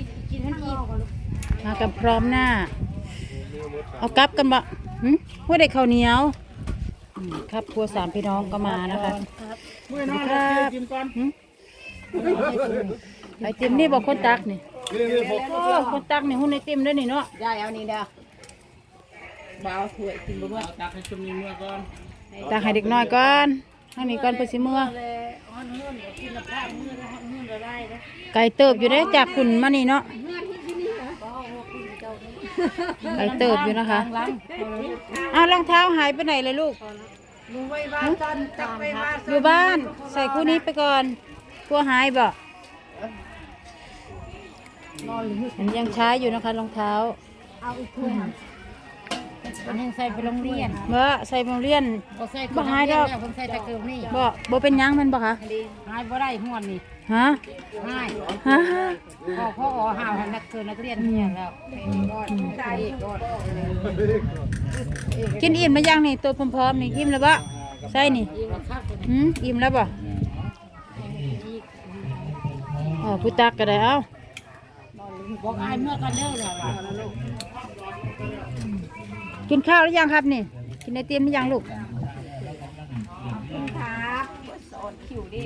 กินกินมันอีกมากันพร้อมหน้า เอากลับกันบ่หึว่าได้ข้าวเหนียวอืมครับครัวสามพี่น้องก็มานะคะเมื่อนอนแล้วกินก่อนหึไอติมนี่บอกคนตักนี่นี่นี่ผมโอ้คนตักนี่หุ้นไอติมด้วยนี่เนาะได้เอานี่เด้อบ่าวถ้วยกินบ่เมื่อตักให้ชุ่มนี้เมื่อก่อนตักให้เด็กน้อยก่อนทางนี้ก่อนไปสิเมื่อ เลยอ้อนเฮือนบ่กินน้ำข้าวมื้อละเฮือนละได้เด้อไก่เติบอยู่ได้จากคุณมานี่เนาะเฮือนที่ที่นี่เหรอบ่เอาคุณเจ้านี่ไก่เติบอยู่นะคะล้างอ้าวรองเท้าหายไปไหนเลยลูกมึงไว้บ้านจันจักไปบ้านอยู่บ้าน ใส่คู่นี้ไปก่อนกลัวหายบ่นอนหรือมันยังใช้อยู่นะคะรองเท้าเอาอีกถ้วยอันนี้ใส่ไปโรงเรียนเมื่อใส่โรงเรียนบ่ใส่บ่หายดอกแล้วผมใส่ตะเกียบนี่บ่บ่เป็นหยังแมันบ่คะหายบ่ได้หวนนี่ ฮะหายฮะพอพ่ออ๋อหาวให้นักเกินนักเรียนเนี่ยแล้วใส่ก่อนกินอิ่มแล้วยังนี่ตัวพร้อมๆนี่อิ่มแล้วบ่ใส่นี่อีกแล้วครับหืมอิ่มแล้วบ่อ๋อผู้ตักก็ได้เอ้าบอกอายเมื่อกันเด้อแล้วล่ะกินข้าวหรือยังครับนี่ กินไอติมหรือยังลูกครับสอนคิวดิ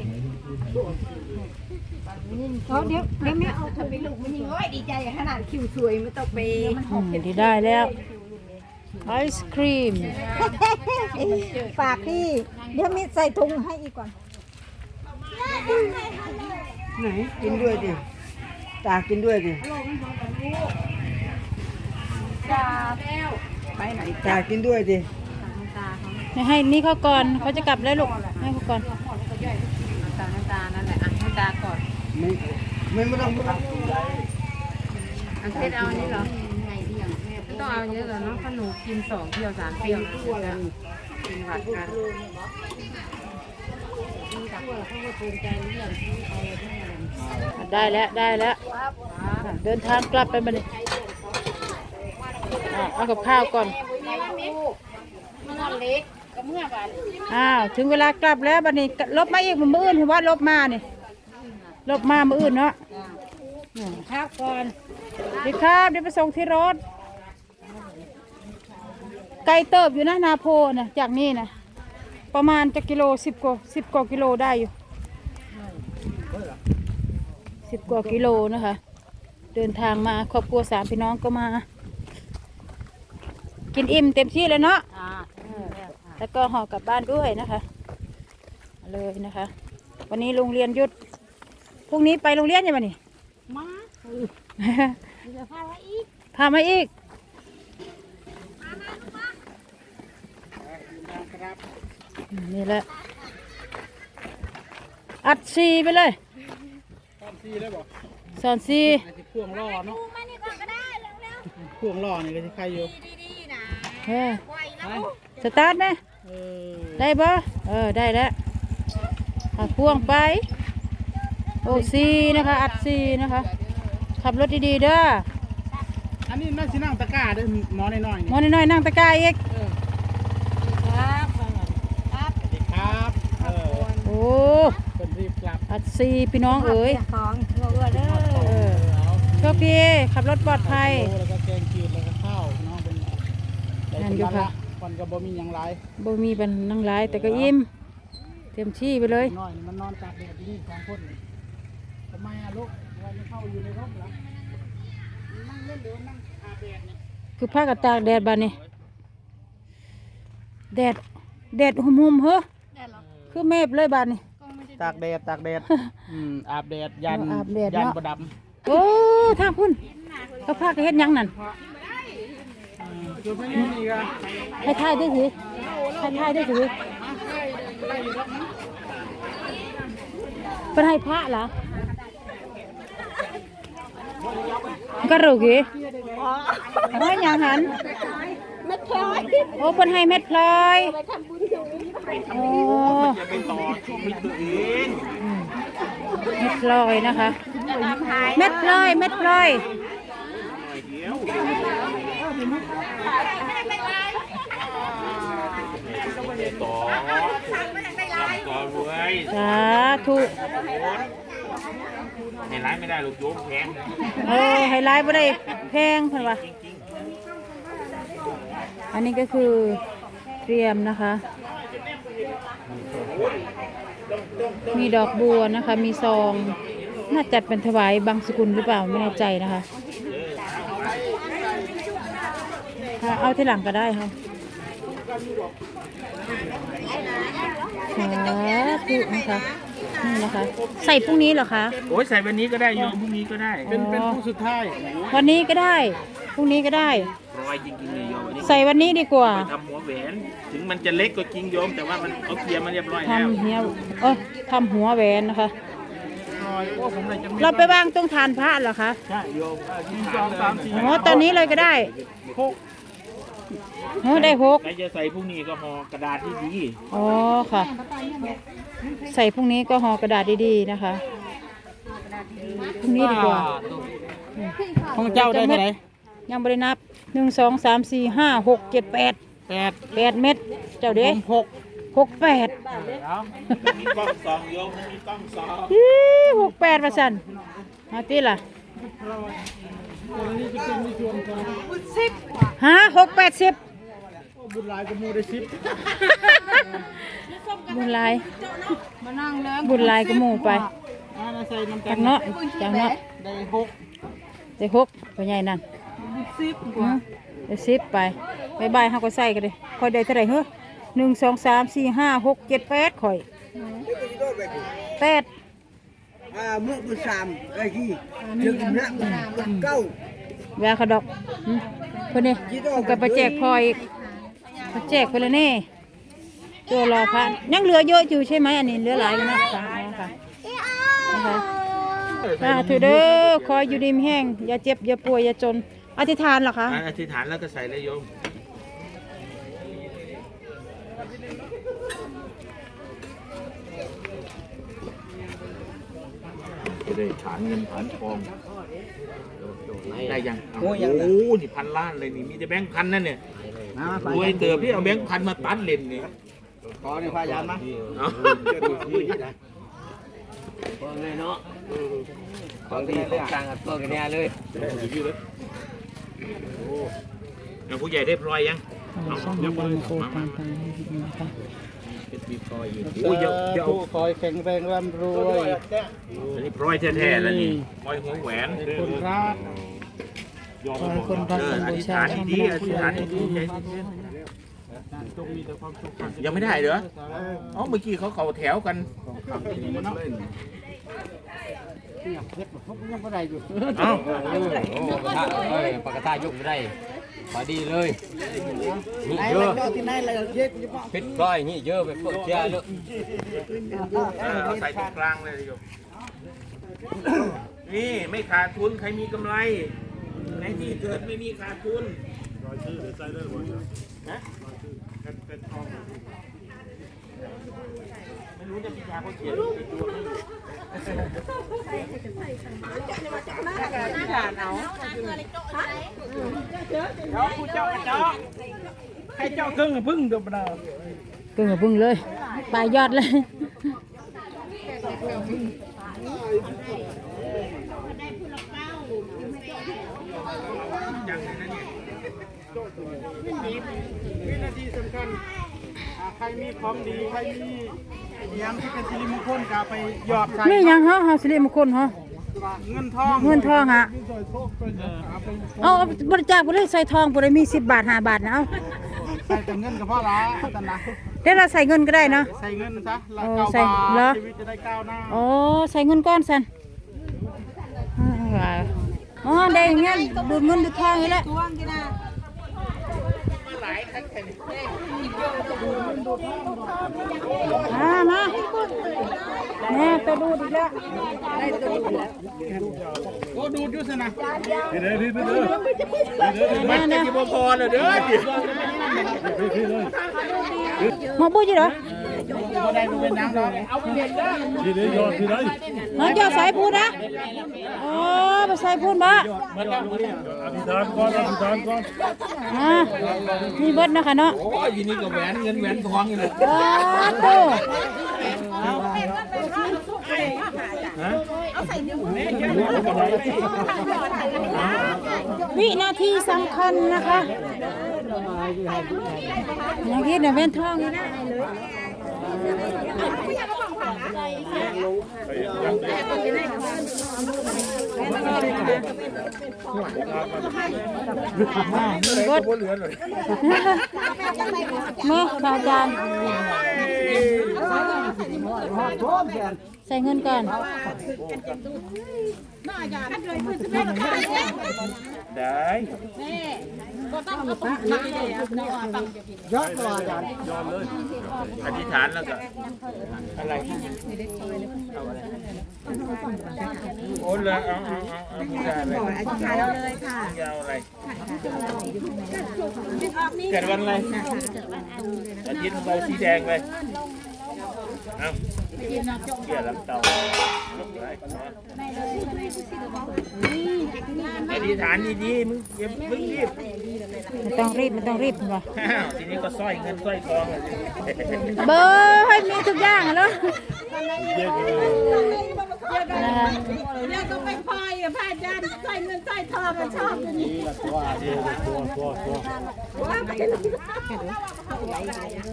เอาเดี๋ยวเดี๋ยวแม่เอาถ้าเป็นลูกมันยิ่งโอ้ยดีใจขนาดคิวสวยไม่ต้องไปอืมที่ได้แล้วไอศครีมฝากพี่ เดี๋ยวมีใส่ถุงให้อีกก่อน ไหนกินด้วยดิตากินด้วยดิจ้าแล้วไปไหนตากินด้วยดิให้ให้นี่เขาก่อนเขาจะกลับแล้วลูกให้เขาก่อน ตาน้ำตานั่นแหละอะให้ตา ก่ไม่ไม่ไม่ต้องอันเพชรเอาอันนี้เหรอไม่ต้องเอาเยอะหรอกเนาะขนมกินสองเที่ยวสามเที่ยวนะกินหวัดกันเขาก็ภูมิใจเรื่องที่เอาเลยทั้งนั้นได้แล้วได้แล้วเดินทางกลับไปบัดนี้อะเอากับข้าวก่อนอ้าวถึงเวลากลับแล้วบัดนี้ลบมาอีกมืออื่นเห็นว่าลบมาเนี่ย ลบมามืออื่นเนาะข้าวก่อนดีครับเดี๋ยวไปส่งที่รถ ไกลเติบอยู่นะนาโพนะจากนี่นะประมาณจะกิโลสิบกว่าสิบกว่ากิโลได้อยู่สิบกว่ากิโลนะคะ เดินทางมาครอบครัวสามพี่น้องก็มา กินอิ่มเต็มที่เลยเนาะอ่าแล้วก็ห่อกลับบ้านด้วยนะคะเอาเลยนะคะ วันนี้โรงเรียนหยุดพ รุ่งนี้ไปโรงเรียนยังไงนี่ มาเดี๋ยวพาไว้อีกพามาอีกอืมนี่แหละ อัดซีไปเลยตอนซีได้บ่สอนซีไอ้ที่พ่วงล่อเนาะพ่วงล่อนี่ก็สิใครอยู่เออสตาร์ทไหมเออได้ปะเออ ได้แล้วเอาพ่วงไป โอซีนะคะ อัดซีนะคะ ขับรถดีๆเด้ออันนี้น่าสินั่งตะกร้าเด้อหมอน้อยๆหนี่มอน้อยๆนั่งตะกร้ายอีกเออครับสวัสดีครับเออโอ้เพิ่นรีบกลับอัดซีพี่น้องเอ๋ยของเงือเด้อเออเอาโชคดีขับรถปลอดภัยโแล้วก็แกงจืดแล้วก็ข้าวเนาะเป็นได้นั่นเป็นอยู่วันค่ะละวันก็บ่มีหยังหลายบ่มีบันนั่งร้ายแต่ก็อิ่มเต็มที่ไปเลย น้อยนี่มันนอนตากแดดที่นี่สองคนนี่ทำ ไมอะลูกวันนี้เข้าอยู่ในร่มเหรอนั่งเล่นหรือนั่งอาบแดดเนี่ยคือผ้ากับตากแดดบานนี่แดดแดดหุ่มๆเฮ้อคือเมฟเลยบานนี่ตากแดดตากแดดอืมอาบแดดยันอาบแดดยันเนาะ ประดับโอ้ทางพุ่นเขาพากันเฮ็ดหยังนั่นคือไม่มีอีกอะให้ทายได้สิให้ทายได้สิเป็นให้พระเหรอ ก็รู้กี่ให้หยังหันเม็ดพลอยโอ้เป็นให้เม็ดพลอยโอ้เม็ดพลอยนะคะเม็ดพลอยเม็ดพลอยสาธุ ในร้านไม่ได้ลูกโยมแพงเออไฮไลท์บ่ได้แพงเพิ่นว่าอันนี้ก็คือเตรียมนะคะ มีดอกบัวนะคะ มีซอง น่าจัดเป็นถวายบางสกุลหรือเปล่าไม่แน่ใจนะคะค่ะเอาที่หลังก็ได้ค่ะสาธุนะคะ นี่นะคะ ใส่พรุ่งนี้เหรอคะ โอ้ยใส่วันนี้ก็ได้โยมพรุ่งนี้ก็ได้เป็นเป็นผู้สุดท้ายวันนี้ก็ได้พรุ่งนี้ก็ได้รอยจริงๆเลยโยมอันนี้ใส่วันนี้ดีกว่าไปทำหัวแหวน ถึงมันจะเล็กก็จริงโยม แต่ว่ามันเอาเคลียร์มาเรียบร้อยแล้ว ทำเฮียเออทำหัวแหวนนะคะ รอยโอ้ผมเลยจะมีเราไปวางตรงฐานพระเหรอคะใช่โยมหนึ่งสองสามสี่อ๋อตอนนี้เลยก็ได้ หก โอ้ได้หกใครจะใส่พรุ่งนี้ก็ห่อกระดาษที่ดีอ๋อค่ะ ใส่พรุ่งนี้ก็ห่อกระดาษดีๆนะคะพรุ่งนี้ดีกว่า ของเจ้าได้เท่าไหร่ยังบรินับหนึ่งสองสามสี่ห้าหกเจ็ดแปดแปดแปดเม็ดเจ้าเด้ผมหกหกแปดแล้วมีกล้องสองโยมมีกล้องสองอี้หกแปดประสันมาตีล่ะตัวนี้จะเป็นในส่วนของฮะหกแปดสิบ บุญหลายกับมูได้สิบบุญหลายบุญหลายก็หมู่ไปอ่าใส่น้ำตาจากลเนาะจากเนาะได้หกได้หกไปใหญ่นั่นสิบได้สิบไปบายบายเฮาก็ใส่กันเลยคอยได้เท่าไหร่เฮ้อหนึ่งสองสามสี่ห้าหกเจ็ดแปดข่อยแปดอ่าเมื่อบุษามไอ้ที่ถึงนะเก้าแวะเขาดอกหึเพื่อนนี่เพิ่นก็ไปแจกพลอย อีกไปแจกไปแล้วนี่ตัวรอพระยังเหลือเยอะอยู่ใช่ไหมอันนี้เหลือหลายอยู่นะค่ะค่ะนะคะสาธุเด้อคอยอยู่ดีมแห้งอย่าเจ็บอย่าป่วยอย่าจน อธิษฐานเหรอคะอะอธิษฐานแล้วก็ใส่เลยโยมจะได้ฐานเงินฐานทองได้ยังโอ้โหนี่พันล้านเลยนี่มีแต่แบงค์พันนั่นเนี่ย รวยเติบที่เอาแบงค์พันมาตัดเล่นนี่ขอในพายานมั้งเอาของดีของกลางกับตัวกันเนี่ยเลยเอาผู้ใหญ่ได้พลอยยังช่างมันโคตามกันนะคะเป็นปีพลอยอยู่โอ้ยเดี๋ยวเดี๋ยวผู้คอยแข็งแรงร่ำรวยอันนี้พลอยแท้ๆแล้วนี่พลอยหัวแหวนคนรัก ขอให้คนรักเอกัอนอบูธิษชาฐานทำดีบุญๆอธิษฐานดีๆใจเย็นๆยังไม่ได้เหรออ๋อเมื่อกี้เขาเขาแถวกันยังไม่ได้อยู่เอ้าเอ้ยปากกาตายกไม่ได้พอดีเลยนี่ไอ้เยเล็อะกน้อยที่ไหนเลยเย็ดยี่ปอพิษร้อยนี่เยอะไปปวดเจ้าเลยเออเอาใส่ตรงกลางเลยโยมนี่ไม่ขาดทุนใครมีกำไรในที่เกิดไม่มีขาดทุนนะไม่รู้จะพิจารณาเขาเขียนติดตัวให้เจ้าผู้เจ้าเจ้าให้เจ้าเครื่องพึ่งเดือบดาเพิ่งกับพึ่งเลยปลายยอดเลย วินาทีสำคัญอ่าใครมีของดีใครมียามที่เป็นสิริมงคลก็เอาไปหยอดใส่นี่ยังฮะเฮาสิริมงคลฮะเงินทองเงินทองฮะเออเอาไปเอาเอาบริจาคบ่ได้ใส่ทองบ่ได้มี 10 บาท5บาทนะเอาใส่แต่เงินกับพ่อละตันนะเดี๋ยวเราใส่เงินก็ได้เนาะ ใส่เงินซะละเออเก้าใส่บาเหรอทชีวิตจะได้ก้าวหน้า อ๋อใส่เงินก้อนสันอ่าอ๋อได้อย่างเงี้ยดูดเงินดูดทองนี่แหละ มามาแน่ตัวดูดอีกแล้วโอ้ดูดอยู่สินะแน่แน่ที่พอเลยเด้อหมอบุ้ยจีเหรอ ก็ได้ดูเป็นน้ำเราเอาไปเด็ดได้น้องเจ้าสายพูดนะอ๋อไปสายพูดบ่อ่ามีเบิดนะคะเนาะโอ้ยนี่ก็แหวนเงินแหวนทองอยู่เลยว้าวโตวินาทีสำคัญนะคะอย่างที่เนี่ยเป็นทองนี่นะ กดแม่ค่ะอาจารย์ ใส่เงินก่อน ได้ยอดตัวอาจารย์ยอมเลยอธิษฐานแล้วก็อะไรโอ้เลยเอาเอาเอาเอาผู้ชายเลยอธิษฐานเลยค่ะยาวอะไรเกิดวันอะไรอาทิตย์เราสีแดงไปเอาเกี่ยลำเตาอธิษฐานดีๆมึงอย่าเพิ่งรีบมันต้องรีบมันต้องรีบว่ะอ้าวทีนี้ก็สร้อยเงินสร้อยทองเบอร์ให้มีทุกอย่างอะเนาะ เยอะอยู่ เนี่ยก็ไม่พอยอะพระอาจารย์ใส่เงินใส่ทองมันชอบอย่างนี่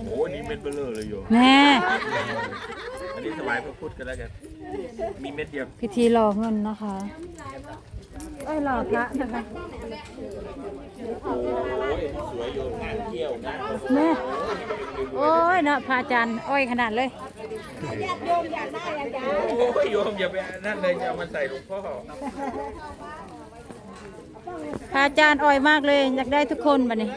โอ้อันนี้เม็ดเบลเลอร์เลยโยมแน่อันนี้สบายพระพุทธกันแล้วกัน มีเม็ดเดียวพิธีรอเงินนะคะ เอ้ยหล่อพระนะคะโอ้ยสวยโยมงานเที่ยวงานแม่โอ้ยเนาะพระอาจารย์อ้อยขนาดเลยโอ้ยโยมอย่าไปนั่นเลยจะเอามันใส่หลวงพ่อพระอาจารย์อ้อยมากเลย อยากได้ทุกคนบัดนี้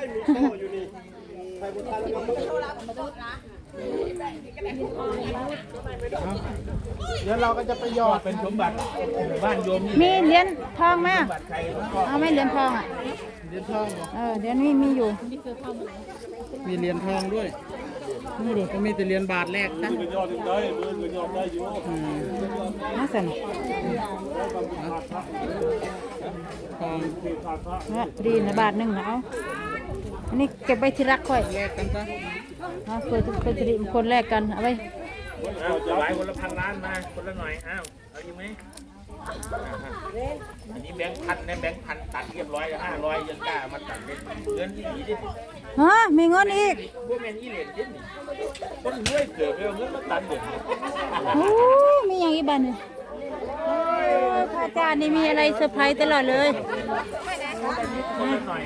เดี๋ยวเราก็จะไปหยอดเป็นสมบัติหมู่บ้านโยมนี่มีเหรียญทองไหมสอะมบัติใครหลวงพ่อเอาไหมเหรียญทองอะ เหรียญทองเหรอเออเดี๋ยวนี้มีอยู่ มีเหรียญทองด้วยนี่เด็กก็มีแต่เหรียญบาทแรกนะน่าสนทองนะดีนะบาทหนึ่งนะเอาอันนี้เก็บไว้ที่รักค่อยแลกกันซะ เอาเพื่อเป็นสิริมงคลแลกกัน เอาไว้อ้าวถวายคนละพันล้านมา คนละหน่อย อ้าว เอาอยู่ไหมอันนี้แบงค์พันนะแบงค์พันตัดเรียบร้อยห้าร้อยยังกล้ามาตัดเลยเงินที่หนีดิฮะมีเงินอีกพวกแมนอีเหรียญดิคนรวยเกิดไปเอาเงินมาตัดเดือดโอ้มีอย่างอีกบันเนี่ยโอ้ยพระอาจารย์นี่มีอะไรเซอร์ไพรส์ตลอดเลย คนละหน่อย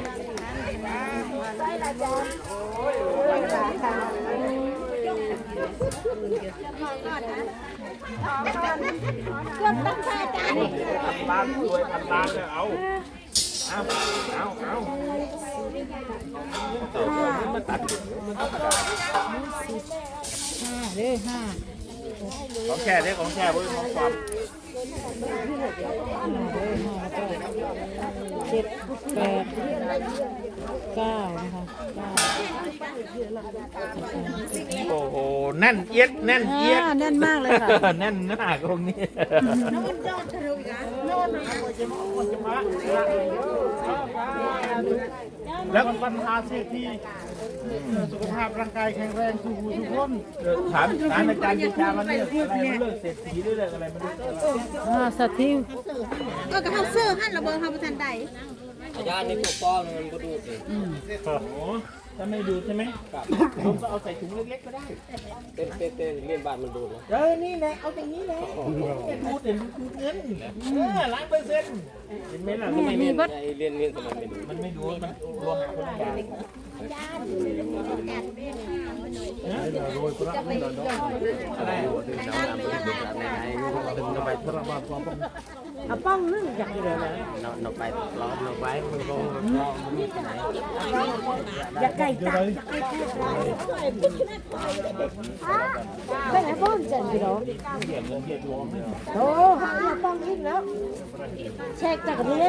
พันล้านรวยพันล้านเลยเอาเอาเอาเอาต่อาตัดเดือดห้าเด้อห้าของแค่เด้ของแค่เพื่อของความห้า เจ็ดแปด เก้านะคะเก้าโอ้โหแน่นเอียดแน่นเอียดอ่าแน่นมากเลยค่ะแน่นมากตรงนี้แล้วปัญหาเศรษฐีสุขภาพร่างกายแข็งแรงทุกผู้ทุกคนถามถามอาจารย์วิชามันเลือกอะไรมันเลือกเศรษฐีหรือเลือกอะไรมันเลือกอ่าสัตว์ที่ก็กระเขาเสื้อหันระเบิดเขาประทันใด อาจารย์นี่ก็ป้อนเงินก็ดูสิโอ้โหถ้าไม่ดูดใช่ไหมผมก็เอาใส่ถุงเล็กๆก็ได้ เต้นเต้นเต้นเรียนบ้านมันดูนะเออ นี่แหละ เอาอย่างนี้แหละดูดเห็นดูดเงินเออล้านเปอร์เซ็นต์เห็นไหมล่ะทำไมมีเนี่ยเบัดไอเรียนเรียนสมัยไม่ดูมันไม่ดูมันรวมคนละอย่างอะไรเอา ป้องนึ่งอยากเราเราไปล้อมเราไปมันก็มีที่ไหนอย่ากไก่ตักไปไหนป้องจันกี่ดอกโอ้หาป้องอีกแล้วเช็คจากนี้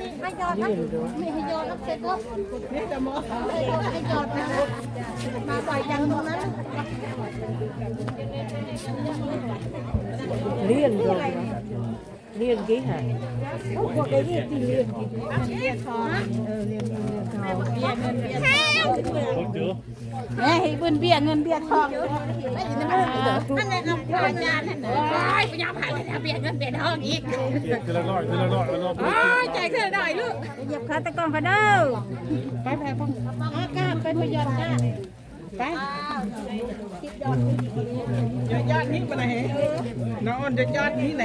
นี้ให้อดนะไม่ให้ยอดนะเสร็จแล้วนี่จะมอให้ยอดให้ยอดนะมาปล่อยจังตรงนั้น liên rồi liên ký hả พวกไอ้นี่ที่เรียนเรียนทองเออเรียนเงินเรียนทองเรียนเงินเรียนทอง แม่ให้เบิ้นเบี้ยเงินเบี้ยทองไม่ยินนะนั่นแหละครับอาจารย์ท่นเอ๋ยไปยังผ่านแล้วเบี้ยเงินเบี้ยทองอีกคือละร้อยคือละร้อยละร้อยใจเท่าหน่อยลูกเหยียบขาตะกองกันเด้อไปไปพ่อกล้ามไปพยอนก้า ไปจะยอดนี้ไปไหนน้องอ้นจะยอดนี้ไหน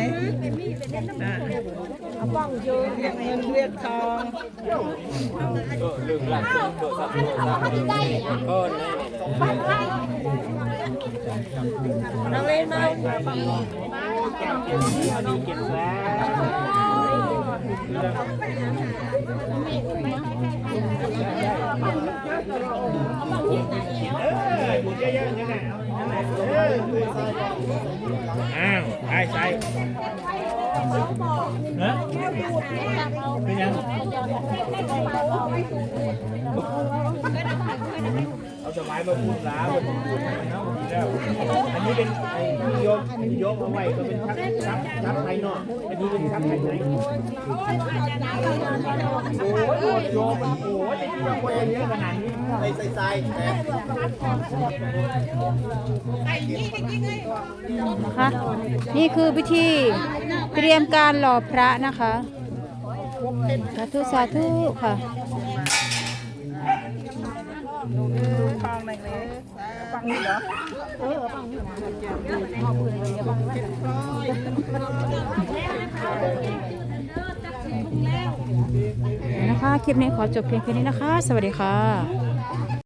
ป้องโยเรียกเงินเรียกทองลืมหลังเกิดสัตว์สัตว์เพิ่นนี่เราเล่นมาอ้ นนี้เป็นไอ้ยกยกเอาไว้ก็เป็นชักชักชักไทยนาะอันนี้เป็นชักไทยไหนโอ้ยโยมโอ้ยจะกินเอาไว้เยอะขนาดนี้ใส่ใส่ใส่นะคะนี่คือพิธีเตรียมการหล่อพระนะคะสาธุสาธุค่ะ ทองไหนเลยฟังนี่เหรอนะคะคลิปนี้ขอจบเพียงแค่นี้นะคะ สวัสดีค่ะ